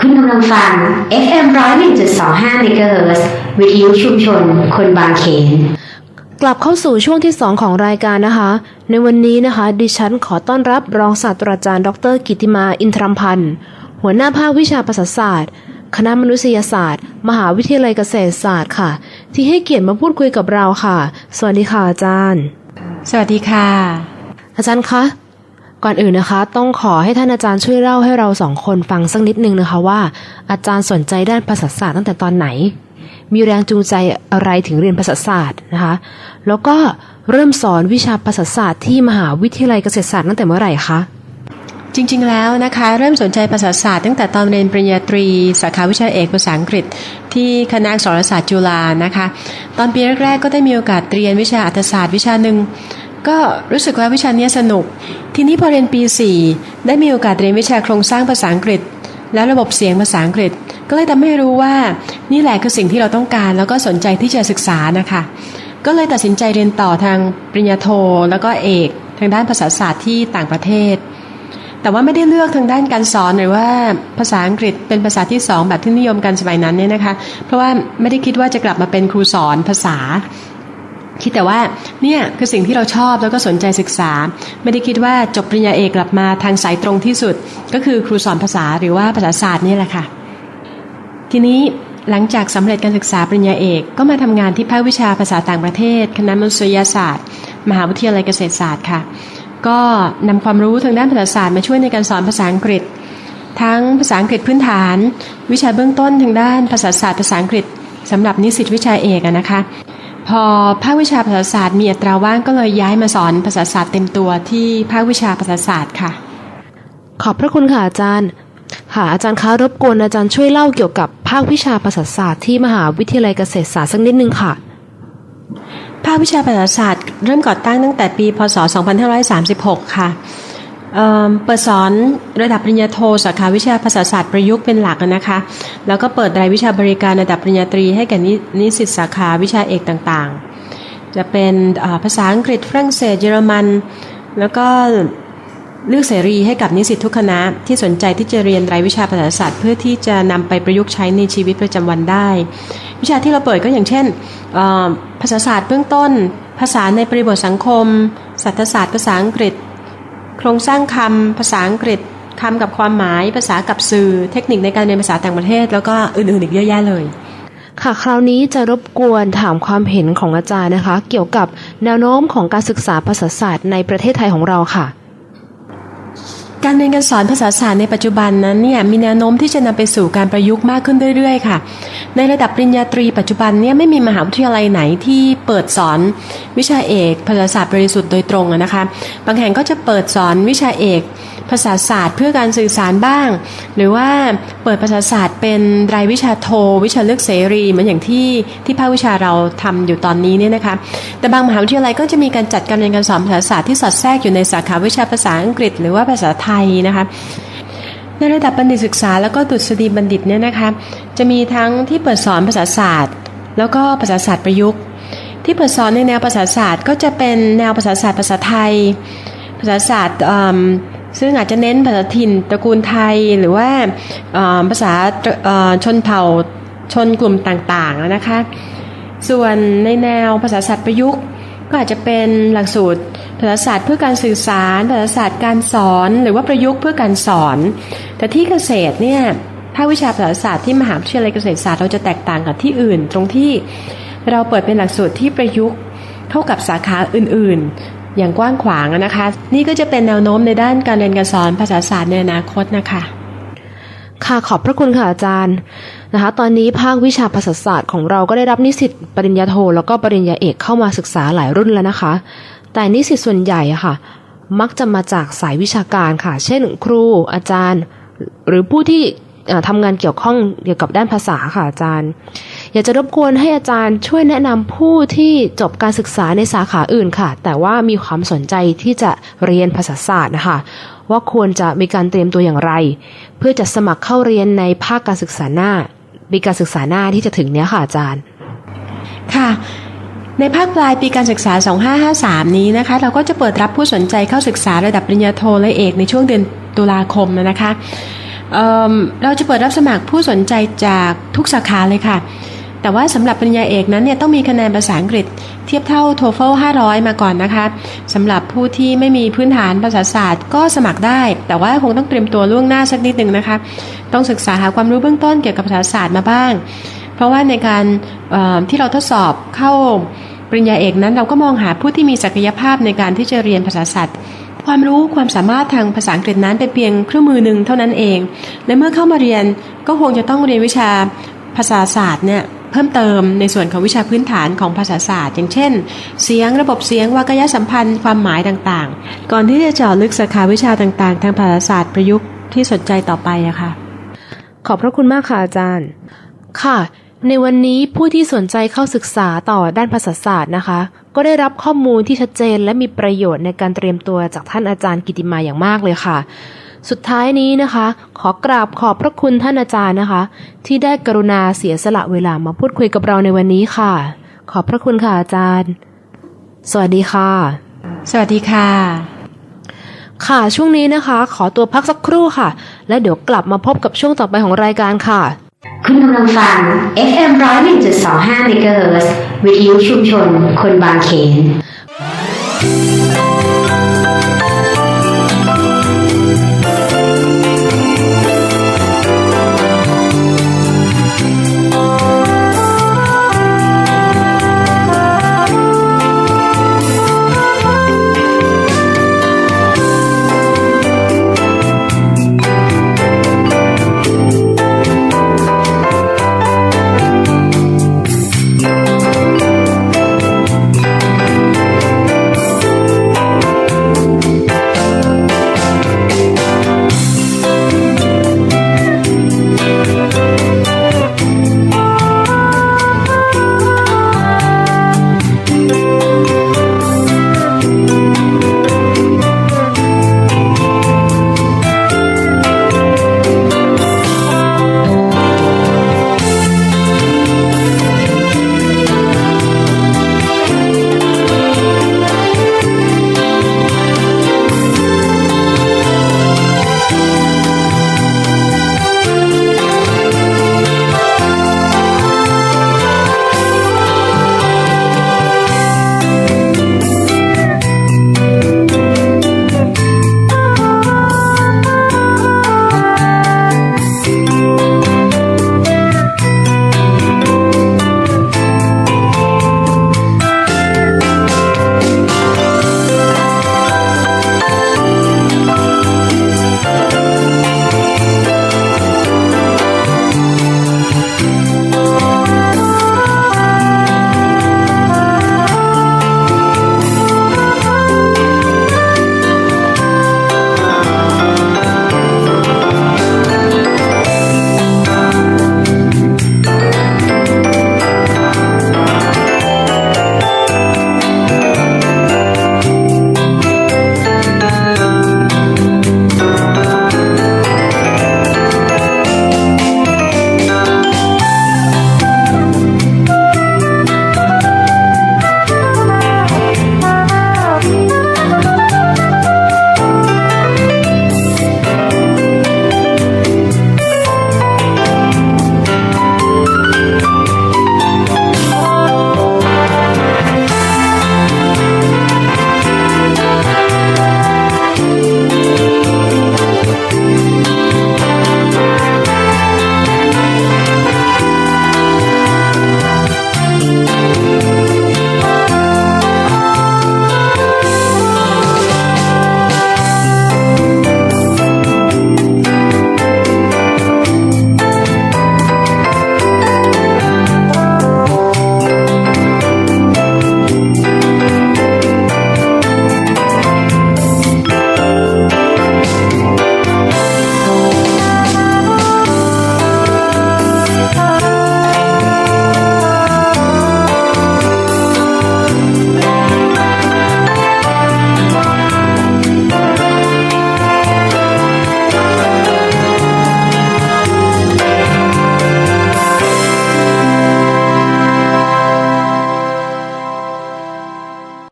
คุณกำลังฟัง FM 101.25 MHz วิทยุชุมชน คนบางเขน กลับเข้าสู่ช่วงที่ 2 ของรายการนะคะ ในวันนี้นะคะ ดิฉันขอต้อนรับรองศาสตราจารย์ ดร กิติมาอินทรัมพันธ์ หัวหน้าภาควิชาภาษาศาสตร์ คณะมนุษยศาสตร์ มหาวิทยาลัยเกษตรศาสตร์ค่ะ ที่ให้เกียรติมาพูดคุยกับเราค่ะ สวัสดีค่ะอาจารย์ สวัสดีค่ะ อาจารย์คะ ก่อนอื่นนะคะ ต้องขอให้ท่านอาจารย์ช่วยเล่าให้เราสองคนฟังสักนิดนึงนะคะว่า อาจารย์สนใจด้านภาษาศาสตร์ตั้งแต่ตอนไหน มีแรงจูงใจอะไรถึงเรียนภาษาศาสตร์นะคะ แล้วก็เริ่มสอนวิชาภาษาศาสตร์ที่มหาวิทยาลัยเกษตรศาสตร์ตั้งแต่เมื่อไหร่คะจริงๆ แล้วนะคะ เริ่มสนใจภาษาศาสตร์ตั้งแต่ตอนเรียนปริญญาตรี สาขาวิชาเอกภาษาอังกฤษ ที่คณะอักษรศาสตร์จุฬานะคะ ตอนปีแรกๆ ก็ได้มีโอกาสเรียนวิชาอัตศาสตร์วิชาหนึ่ง ก็รู้สึกว่าวิชานี้สนุก ทีนี้พอเรียนปี 4 ได้มีโอกาสเรียนวิชาโครงสร้างภาษาอังกฤษ และระบบเสียงภาษาอังกฤษ ก็เลยทำให้รู้ว่านี่แหละคือสิ่งที่เราต้องการ แล้วก็สนใจที่จะศึกษานะคะ ก็เลยตัดสินใจเรียนต่อทางปริญญาโท แล้วก็เอกทางด้านภาษาศาสตร์ที่ต่างประเทศ แต่ว่าไม่ได้เลือกทางด้านการสอนหรือว่าภาษาอังกฤษเป็นภาษาที่สองแบบที่นิยมกันสมัยนั้นเนี่ยนะคะ เพราะว่าไม่ได้คิดว่าจะกลับมาเป็นครูสอนภาษา คิดแต่ว่าเนี่ยคือสิ่งที่เราชอบแล้วก็สนใจศึกษา ไม่ได้คิดว่าจบปริญญาเอกกลับมาทางสายตรงที่สุด ก็คือครูสอนภาษาหรือว่าภาษาศาสตร์นี่แหละค่ะ ทีนี้หลังจากสำเร็จการศึกษาปริญญาเอกก็มาทำงานที่ภาควิชาภาษาต่างประเทศ คณะมนุษยศาสตร์ มหาวิทยาลัยเกษตรศาสตร์ค่ะ ก็นำความรู้ทางด้านภาษาศาสตร์มาช่วยในการสอนภาษาอังกฤษ ทั้งภาษาอังกฤษพื้นฐาน วิชาเบื้องต้นทางด้านภาษาศาสตร์ภาษาอังกฤษสำหรับนิสิตวิชาเอกนะคะ พอภาควิชาภาษาศาสตร์มีอัตราว่างก็เลยย้ายมาสอนภาษาศาสตร์เต็มตัวที่ภาควิชาภาษาศาสตร์ค่ะ ขอบพระคุณค่ะอาจารย์ค่ะอาจารย์คะรบกวนอาจารย์ช่วยเล่าเกี่ยวกับภาควิชาภาษาศาสตร์ที่มหาวิทยาลัยเกษตรศาสตร์สักนิดนึงค่ะ ภาควิชาภาษาศาสตร์เริ่มก่อตั้งตั้งแต่ปี พศ 2536 ค่ะ เปิดสอนระดับปริญญาโทสาขาวิชาภาษาศาสตร์ประยุกต์เป็นหลักนะคะ แล้วก็เปิดรายวิชาบริการระดับปริญญาตรีให้แก่นิสิตสาขาวิชาเอกต่างๆ จะเป็นภาษาอังกฤษฝรั่งเศสเยอรมัน แล้วก็เลือกเสรีให้กับนิสิตทุกคณะที่สนใจที่จะเรียนรายวิชาภาษาศาสตร์เพื่อที่จะนำไปประยุกต์ใช้ในชีวิตประจำวันได้ วิชาที่เราเปิดก็อย่างเช่นภาษาศาสตร์เบื้องต้น ภาษาในบริบทสังคมสัตศาสตร์ภาษาอังกฤษ โครงสร้างคำภาษาอังกฤษคำกับความหมายภาษากับสื่อเทคนิคในการเรียนภาษาต่างประเทศ แล้วก็อื่นๆอีกเยอะแยะเลย ค่ะคราวนี้จะรบกวนถามความเห็นของอาจารย์นะคะ เกี่ยวกับแนวโน้มของการศึกษาภาษาศาสตร์ในประเทศไทยของเราค่ะ การเรียนการสอนภาษาศาสตร์ในปัจจุบันนั้นเนี่ยมีแนวโน้มที่จะนำไปสู่การประยุกต์มากขึ้นเรื่อยๆค่ะ ในระดับปริญญาตรีปัจจุบันเนี่ยไม่มีมหาวิทยาลัยไหนที่เปิดสอนวิชาเอกภาษาศาสตร์บริสุทธิ์โดยตรงนะคะ บางแห่งก็จะเปิดสอนวิชาเอก ภาษาศาสตร์เพื่อการสื่อสารบ้าง หรือว่าเปิดภาษาศาสตร์เป็นรายวิชาโท วิชาเลือกเสรีเหมือนอย่างที่ที่ภาควิชาเราทำอยู่ตอนนี้เนี่ยนะคะแต่บางมหาวิทยาลัยก็จะมีการจัดการเรียนการสอนภาษาศาสตร์ที่สอดแทรกอยู่ในสาขาวิชาภาษาอังกฤษ หรือว่าภาษาไทยนะคะในระดับบัณฑิตศึกษาแล้วก็ดุษฎีบัณฑิตเนี่ยนะคะจะมีทั้งที่เปิดสอนภาษาศาสตร์ แล้วก็ภาษาศาสตร์ประยุกต์ ที่เปิดสอนในแนวภาษาศาสตร์ ก็จะเป็นแนวภาษาศาสตร์ภาษาไทย ภาษาศาสตร์ ซึ่งอาจจะเน้นภาษาถิ่นตระกูลไทยหรือว่าภาษาชนเผ่าชนกลุ่มต่างๆนะคะ ส่วนในแนวภาษาศาสตร์ประยุกต์ ก็อาจจะเป็นหลักสูตรภาษาศาสตร์เพื่อการสื่อสารภาษาศาสตร์การสอนหรือว่าประยุกต์เพื่อการสอน แต่ที่เกษตรเนี่ยภาควิชาภาษาศาสตร์ที่มหาวิทยาลัยเกษตรศาสตร์เราจะแตกต่างกับที่อื่น ตรงที่เราเปิดเป็นหลักสูตรที่ประยุกต์เข้ากับสาขาอื่นๆ อย่างกว้างขวางนะคะ นี่ก็จะเป็นแนวโน้มในด้านการเรียนการสอนภาษาศาสตร์ในอนาคตนะคะค่ะขอบพระคุณค่ะอาจารย์นะคะ ตอนนี้ภาควิชาภาษาศาสตร์ของเราก็ได้รับนิสิตปริญญาโท แล้วก็ปริญญาเอกเข้ามาศึกษาหลายรุ่นแล้วนะคะ แต่นิสิตส่วนใหญ่อะค่ะ มักจะมาจากสายวิชาการค่ะ เช่น ครู อาจารย์ หรือผู้ที่ทำงานเกี่ยวข้องเกี่ยวกับด้านภาษาค่ะอาจารย์ อยากจะรบกวนให้อาจารย์ช่วยแนะนำผู้ที่จบการศึกษาในสาขาอื่นค่ะ แต่ว่ามีความสนใจที่จะเรียนภาษาศาสตร์นะคะว่าควรจะมีการเตรียมตัวอย่างไร เพื่อจะสมัครเข้าเรียนในภาคการศึกษาหน้าปีการศึกษาหน้าที่จะถึงเนี้ยค่ะอาจารย์ ค่ะ ในภาคปลายปีการศึกษา 2553 นี้นะคะ เราก็จะเปิดรับผู้สนใจเข้าศึกษาระดับปริญญาโทและเอกในช่วงเดือนตุลาคมนะคะเเราจะเปิดรับสมัครผู้สนใจจากทุกสาขาเลยค่ะ แต่ว่าสำหรับปริญญาเอกนั้นเนี่ยต้องมีคะแนนภาษาอังกฤษ เทียบเท่า TOEFL 500 มาก่อนนะคะสำหรับผู้ที่ไม่มีพื้นฐานภาษาศาสตร์ก็สมัครได้ แต่ว่าคงต้องเตรียมตัวล่วงหน้าสักนิดหนึ่งนะคะ ต้องศึกษาหาความรู้เบื้องต้นเกี่ยวกับภาษาศาสตร์มาบ้าง เพราะว่าในการที่เราทดสอบเข้าปริญญาเอกนั้นเราก็มองหาผู้ที่มีศักยภาพในการที่จะเรียนภาษาศาสตร์ความรู้ความสามารถทางภาษาอังกฤษนั้นเป็นเพียงเครื่องมือหนึ่งเท่านั้นเอง และเมื่อเข้ามาเรียนก็คงจะต้องเรียนวิชาภาษาศาสตร์เนี่ย เพิ่มเติมในส่วนของวิชาพื้นฐานของภาษาศาสตร์ อย่างเช่น เสียงระบบเสียงวรรคยสัมพันธ์ความหมายต่างๆ ก่อนที่จะเจาะลึกสาขาวิชาต่างๆ ทางภาษาศาสตร์ประยุกต์ที่สนใจต่อไปอะค่ะ ขอบพระคุณมากค่ะอาจารย์ ค่ะ ในวันนี้ผู้ที่สนใจเข้าศึกษาต่อด้านภาษาศาสตร์นะคะ ก็ได้รับข้อมูลที่ชัดเจนและมีประโยชน์ในการเตรียมตัวจากท่านอาจารย์กิติมาอย่างมากเลยค่ะ สุดท้ายนี้นะคะ ขอกราบขอบพระคุณท่านอาจารย์นะคะ ที่ได้กรุณาเสียสละเวลามาพูดคุยกับเราในวันนี้ค่ะ ขอบพระคุณค่ะอาจารย์ สวัสดีค่ะ สวัสดีค่ะ ค่ะช่วงนี้นะคะ ขอตัวพักสักครู่ค่ะ แล้วเดี๋ยวกลับมาพบกับช่วงต่อไปของรายการค่ะ คุณกำลังฟัง FM 101.25 MHz วิทยุชุมชน คนบางเขน